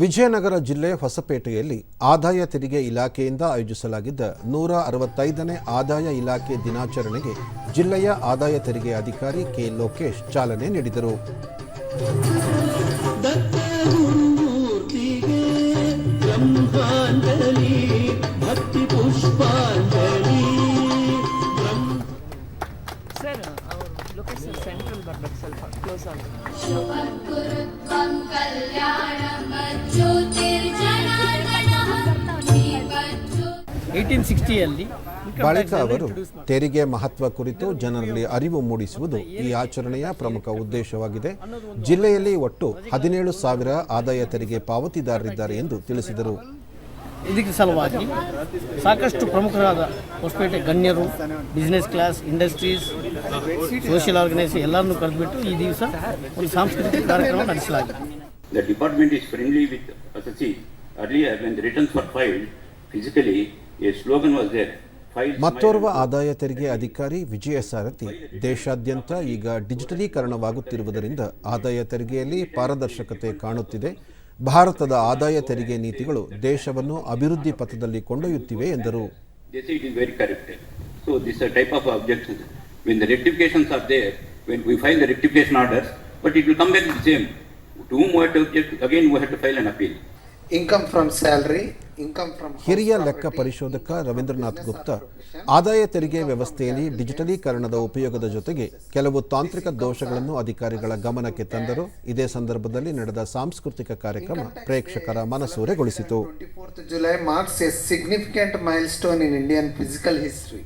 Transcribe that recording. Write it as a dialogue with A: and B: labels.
A: ವಿಜಯನಗರ ಜಿಲ್ಲೆ ಹೊಸಪೇಟೆಯಲ್ಲಿ ಆದಾಯ ತೆರಿಗೆ ಇಲಾಖೆಯಿಂದ ಆಯೋಜಿಸಲಾಗಿದ್ದ ನೂರ ಅರವತ್ತೈದನೇ ಆದಾಯ ಇಲಾಖೆ ದಿನಾಚರಣೆಗೆ ಜಿಲ್ಲೆಯ ಆದಾಯ ತೆರಿಗೆ ಅಧಿಕಾರಿ ಕೆ ಲೋಕೇಶ್ ಚಾಲನೆ ನೀಡಿದರು.
B: ಭಕ್ತಿ
C: ಲೊಕೇಶನ್ ಸೆಂಟ್ರಲ್ ಬರ್ಬೇಕು ಸ್ವಲ್ಪ ಕ್ಲೋಸ್ ಆಗಿ ಸಿಕ್ಸ್ಟಿಯಲ್ಲಿ
A: ಬಳಿಕ ಅವರು ತೆರಿಗೆ ಮಹತ್ವ ಕುರಿತು ಜನರಲ್ಲಿ ಅರಿವು ಮೂಡಿಸುವುದು ಈ ಆಚರಣೆಯ ಪ್ರಮುಖ ಉದ್ದೇಶವಾಗಿದೆ. ಜಿಲ್ಲೆಯಲ್ಲಿ ಒಟ್ಟು ಹದಿನೇಳು ಸಾವಿರ ಆದಾಯ ತೆರಿಗೆ ಪಾವತಿದಾರರಿದ್ದಾರೆ ಎಂದು ತಿಳಿಸಿದರು.
D: ಇದಕ್ಕೆ ಸಲುವಾಗಿ ಸಾಕಷ್ಟು ಪ್ರಮುಖರಾದ ಹೊಸಪೇಟೆ ಗಣ್ಯರು business class industries social organisation ಎಲ್ಲರನ್ನೂ ಕರೆದುಬಿಟ್ಟು ಈ ದಿವಸ ಒಂದು ಸಾಂಸ್ಕೃತಿಕ ಕಾರ್ಯಕ್ರಮ ನಡೆಸಲಾಗಿದೆ
E: The department is friendly with associates. Earlier, when the returns were filed, physically, a slogan was there.
A: ಮತ್ತೋರ್ವ ಆದಾಯ ತೆರಿಗೆ ಅಧಿಕಾರಿ ವಿಜಯ ಸಾರಥಿ ದೇಶಾದ್ಯಂತ ಈಗ ಡಿಜಿಟಲೀಕರಣವಾಗುತ್ತಿರುವುದರಿಂದ ಆದಾಯ ತೆರಿಗೆಯಲ್ಲಿ ಪಾರದರ್ಶಕತೆ ಕಾಣುತ್ತಿದೆ ಭಾರತದ ಆದಾಯ ತೆರಿಗೆ ನೀತಿಗಳು ದೇಶವನ್ನು ಅಭಿವೃದ್ಧಿ ಪಥದಲ್ಲಿ ಕೊಂಡೊಯ್ಯುತ್ತಿವೆ ಎಂದರು
E: but it will come back the same. To whom we again we have to file an appeal.
F: Income from salary
A: ಹಿರಿಯ ಲೆಕ್ಕ ಪರಿಶೋಧಕ ರವೀಂದ್ರನಾಥ್ ಗುಪ್ತ ಆದಾಯ ತೆರಿಗೆ ವ್ಯವಸ್ಥೆಯಲ್ಲಿ ಡಿಜಿಟಲೀಕರಣದ ಉಪಯೋಗದ ಜೊತೆಗೆ ಕೆಲವು ತಾಂತ್ರಿಕ ದೋಷಗಳನ್ನು ಅಧಿಕಾರಿಗಳ ಗಮನಕ್ಕೆ ತಂದರು ಇದೇ ಸಂದರ್ಭದಲ್ಲಿ ನಡೆದ ಸಾಂಸ್ಕೃತಿಕ ಕಾರ್ಯಕ್ರಮ ಪ್ರೇಕ್ಷಕರ ಮನಸೂರೆಗೊಳಿಸಿತು
F: 24th July marks a significant milestone in Indian physical history.